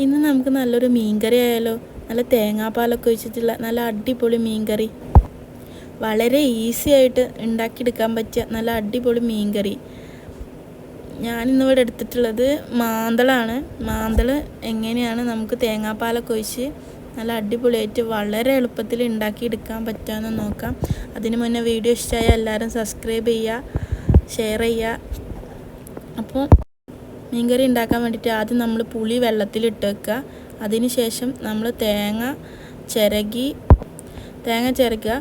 ഇന്ന് നമുക്ക് നല്ലൊരു മീൻകറി ആയാലോ? നല്ല തേങ്ങാപ്പാലൊക്കെ ഒഴിച്ചിട്ടുള്ള നല്ല അടിപൊളി മീൻകറി. വളരെ ഈസി ആയിട്ട് ഉണ്ടാക്കിയെടുക്കാൻ പറ്റിയ നല്ല അടിപൊളി മീൻകറി. ഞാനിന്നിവിടെ എടുത്തിട്ടുള്ളത് മാന്തളാണ്. മാന്തൾ എങ്ങനെയാണ് നമുക്ക് തേങ്ങാപ്പാലൊക്കെ ഒഴിച്ച് നല്ല അടിപൊളിയായിട്ട് വളരെ എളുപ്പത്തിൽ ഉണ്ടാക്കിയെടുക്കാൻ പറ്റുമെന്ന് നോക്കാം. അതിന് മുന്നേ വീഡിയോ ഇഷ്ടമായ എല്ലാവരും സബ്സ്ക്രൈബ് ചെയ്യുക ഷെയർ ചെയ്യുക. അപ്പോൾ മീൻകറി ഉണ്ടാക്കാൻ വേണ്ടിയിട്ട് ആദ്യം നമ്മൾ പുളി വെള്ളത്തിലിട്ട് വെക്കുക അതിനുശേഷം നമ്മൾ തേങ്ങ ചിരകി തേങ്ങ ചിരകുക.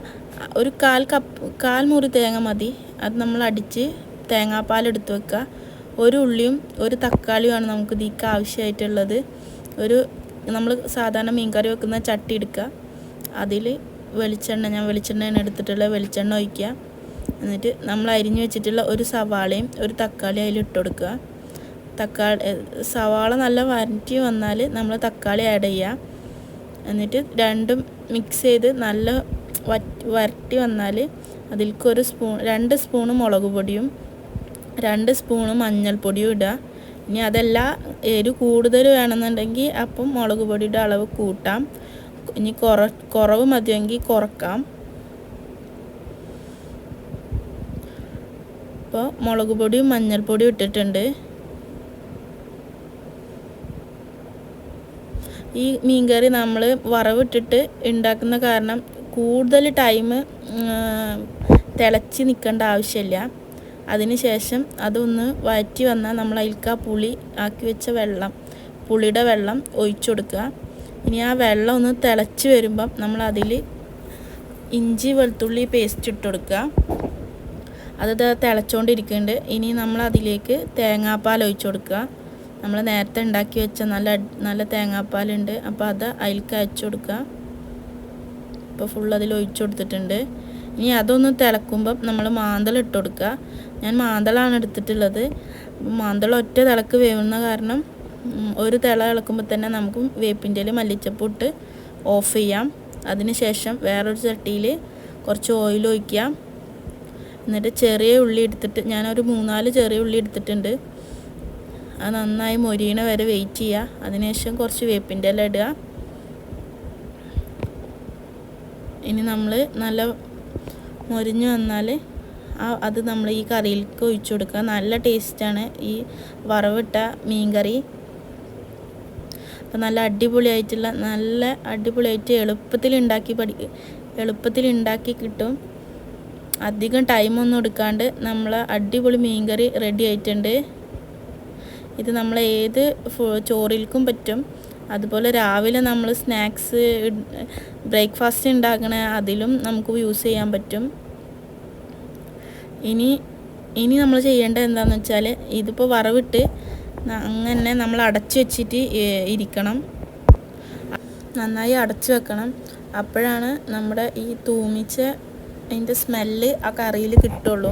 ഒരു കാൽ കപ്പ് കാൽ മുറി തേങ്ങ മതി. അത് നമ്മൾ അടിച്ച് തേങ്ങാപ്പാൽ എടുത്ത് വെക്കുക ഒരു ഉള്ളിയും ഒരു തക്കാളിയുമാണ് നമുക്ക് ഇതിക്ക് ആവശ്യമായിട്ടുള്ളത്. ഒരു നമ്മൾ സാധാരണ മീൻകറി വെക്കുന്ന ചട്ടി എടുക്കുക അതിൽ വെളിച്ചെണ്ണ ഞാൻ വെളിച്ചെണ്ണയാണ് എടുത്തിട്ടുള്ള വെളിച്ചെണ്ണ ഒഴിക്കുക. എന്നിട്ട് നമ്മൾ അരിഞ്ഞു വെച്ചിട്ടുള്ള ഒരു സവാളയും ഒരു തക്കാളിയും അതിൽ ഇട്ട് കൊടുക്കുക. തക്കാളി സവാള നല്ല വരറ്റി വന്നാൽ നമ്മൾ തക്കാളി ആഡ് ചെയ്യുക എന്നിട്ട് രണ്ടും മിക്സ് ചെയ്ത് നല്ല വരട്ടി വന്നാൽ അതിൽക്കൊരു സ്പൂൺ രണ്ട് സ്പൂണ് മുളക് പൊടിയും രണ്ട് സ്പൂണ് മഞ്ഞൾപ്പൊടിയും ഇടുക ഇനി അതല്ല എരി കൂടുതൽ വേണമെന്നുണ്ടെങ്കിൽ അപ്പം മുളക് പൊടിയുടെ അളവ് കൂട്ടാം. ഇനി കുറ കുറവ് മതിയെങ്കിൽ കുറക്കാം. അപ്പോൾ മുളക് പൊടിയും മഞ്ഞൾപ്പൊടിയും ഇട്ടിട്ടുണ്ട്. ഈ മീൻകറി നമ്മൾ വറവിട്ടിട്ട് ഉണ്ടാക്കുന്ന കാരണം കൂടുതൽ ടൈം തിളച്ച് നിൽക്കേണ്ട ആവശ്യമില്ല അതിന് ശേഷം അതൊന്ന് വഴറ്റി വന്നാൽ നമ്മൾ അതിൽക്ക് പുളി ആക്കി വെച്ച വെള്ളം പുളിയുടെ വെള്ളം ഒഴിച്ചു കൊടുക്കുക ഇനി ആ വെള്ളം ഒന്ന് തിളച്ച് വരുമ്പം നമ്മൾ അതിൽ ഇഞ്ചി വെളുത്തുള്ളി പേസ്റ്റ് ഇട്ട് കൊടുക്കുക അത് തിളച്ചുകൊണ്ടിരിക്കുന്നുണ്ട് ഇനി നമ്മൾ അതിലേക്ക് തേങ്ങാപ്പാൽ ഒഴിച്ചു കൊടുക്കുക നമ്മൾ നേരത്തെ ഉണ്ടാക്കി വെച്ച നല്ല നല്ല തേങ്ങാപ്പാലുണ്ട്. അപ്പോൾ അത് അതിലേക്ക് അയച്ചു കൊടുക്കുക. ഇപ്പോൾ ഫുൾ അതിൽ ഒഴിച്ചു കൊടുത്തിട്ടുണ്ട്. ഇനി അതൊന്ന് തിളക്കുമ്പം നമ്മൾ മാന്തൽ ഇട്ട് കൊടുക്കുക. ഞാൻ മാന്തളാണ് എടുത്തിട്ടുള്ളത്. മാന്തൾ ഒറ്റ തിളക്ക് വേവുന്ന കാരണം ഒരു തിള ഇളക്കുമ്പോൾ തന്നെ നമുക്ക് വേപ്പിന്റെ മല്ലിച്ചപ്പ് ഇട്ട് ഓഫ് ചെയ്യാം. അതിന് ശേഷം വേറൊരു ചട്ടിയിൽ കുറച്ച് ഓയിൽ ഒഴിക്കാം. എന്നിട്ട് ചെറിയ ഉള്ളി എടുത്തിട്ട് ഞാനൊരു മൂന്നാൽ ചെറിയ ഉള്ളി എടുത്തിട്ടുണ്ട്. അത് നന്നായി മൊരിയണ വരെ വെയിറ്റ് ചെയ്യുക അതിനുശേഷം കുറച്ച് വേപ്പിന്റെ ഇല ഇടുക. ഇനി നമ്മൾ നല്ല മൊരിഞ്ഞ് വന്നാൽ ആ അത് നമ്മൾ ഈ കറിയിലേക്ക് ഒഴിച്ചു കൊടുക്കുക. നല്ല ടേസ്റ്റാണ് ഈ വറവിട്ട മീൻ കറി അപ്പം നല്ല അടിപൊളിയായിട്ടുള്ള നല്ല അടിപൊളിയായിട്ട് എളുപ്പത്തിൽ ഉണ്ടാക്കി പഠി എളുപ്പത്തിൽ ഉണ്ടാക്കി കിട്ടും. അധികം ടൈമൊന്നും എടുക്കാണ്ട് നമ്മൾ അടിപൊളി മീൻ കറി റെഡി ആയിട്ടുണ്ട്. ഇത് നമ്മൾ ഏത് ചോറിൽക്കും പറ്റും. അതുപോലെ രാവിലെ നമ്മൾ സ്നാക്സ് ബ്രേക്ക്ഫാസ്റ്റ് ഉണ്ടാക്കണ അതിലും നമുക്ക് യൂസ് ചെയ്യാൻ പറ്റും. ഇനി ഇനി നമ്മൾ ചെയ്യേണ്ടത് എന്താണെന്ന് വെച്ചാൽ ഇതിപ്പോൾ വറവിട്ട് അങ്ങനെ നമ്മൾ അടച്ചു വെച്ചിട്ട് ഇരിക്കണം. നന്നായി അടച്ചു വെക്കണം. അപ്പോഴാണ് നമ്മുടെ ഈ തൂമിച്ച അതിന്റെ സ്മെല്ല് ആ കറിയിൽ കിട്ടുള്ളൂ.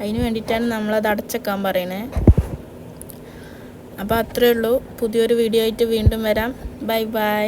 അതിന് വേണ്ടിയിട്ടാണ് നമ്മളത് അടച്ചേക്കാൻ പറയണേ. അപ്പോൾ അത്രയേ ഉള്ളൂ. പുതിയൊരു വീഡിയോ ആയിട്ട് വീണ്ടും വരാം. Bye bye